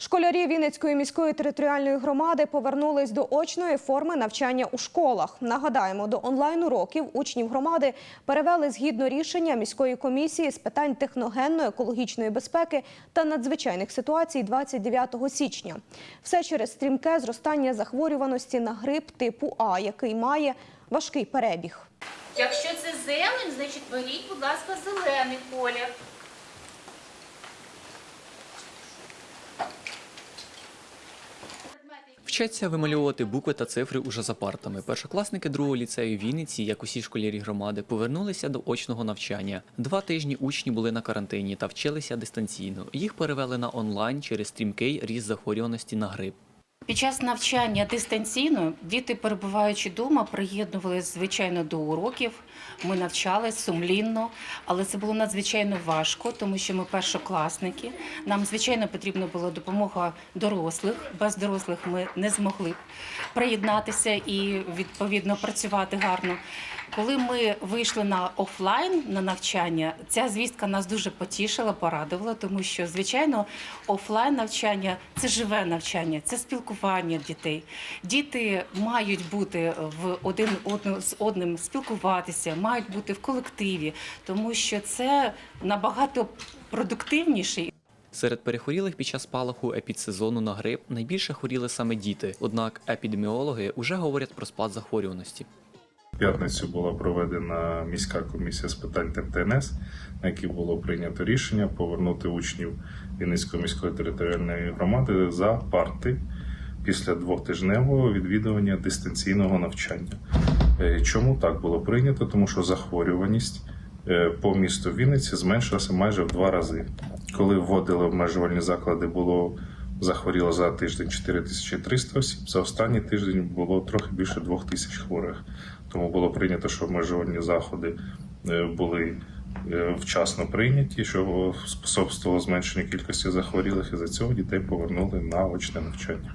Школярі Вінницької міської територіальної громади повернулись до очної форми навчання у школах. Нагадаємо, до онлайн-уроків учнів громади перевели згідно рішення міської комісії з питань техногенно-екологічної безпеки та надзвичайних ситуацій 29 січня. Все через стрімке зростання захворюваності на грип типу А, який має важкий перебіг. Якщо це зелень, значить беріть, будь ласка, зелений колір. Вчаться вимальовувати букви та цифри уже за партами. Першокласники другого ліцею Вінниці, як усі школярі громади, повернулися до очного навчання. Два тижні учні були на карантині та вчилися дистанційно. Їх перевели на онлайн через стрімкий ріст захворюваності на грип. Під час навчання дистанційно діти, перебуваючи вдома, приєднувалися звичайно до уроків. Ми навчались сумлінно, але це було надзвичайно важко, тому що ми першокласники. Нам звичайно потрібна була допомога дорослих. Без дорослих ми не змогли приєднатися і відповідно працювати гарно. Коли ми вийшли на офлайн на навчання, ця звістка нас дуже потішила, порадувала, тому що звичайно офлайн навчання це живе навчання, це спілкування дітей. Діти мають бути в один з одним спілкуватися, мають бути в колективі, тому що це набагато продуктивніше Серед перехворілих під час спалаху епідсезону на грип найбільше хворіли саме діти. Однак епідеміологи вже говорять про спад захворюваності. П'ятницю була проведена міська комісія з питань ТНС, на якій було прийнято рішення повернути учнів Вінницької міської територіальної громади за парти після двохтижневого відвідування дистанційного навчання. Е, Чому так було прийнято? Тому що захворюваність е, по місту Вінниці зменшилася майже в два рази. Коли вводили обмежувальні заклади, було захворіло за тиждень 4300 осіб. За останній тиждень було трохи більше 2000 хворих. Тому було прийнято, що обмежувальні заходи е, були е, вчасно прийняті, що способствувало зменшенню кількості захворілих, і за цього дітей повернули на очне навчання.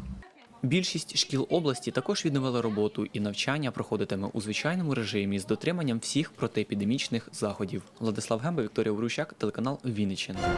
Більшість шкіл області також відновили роботу, і навчання проходитиме у звичайному режимі з дотриманням всіх протиепідемічних заходів. Владислав Гемба, Вікторія Урущак, телеканал Вінниччина.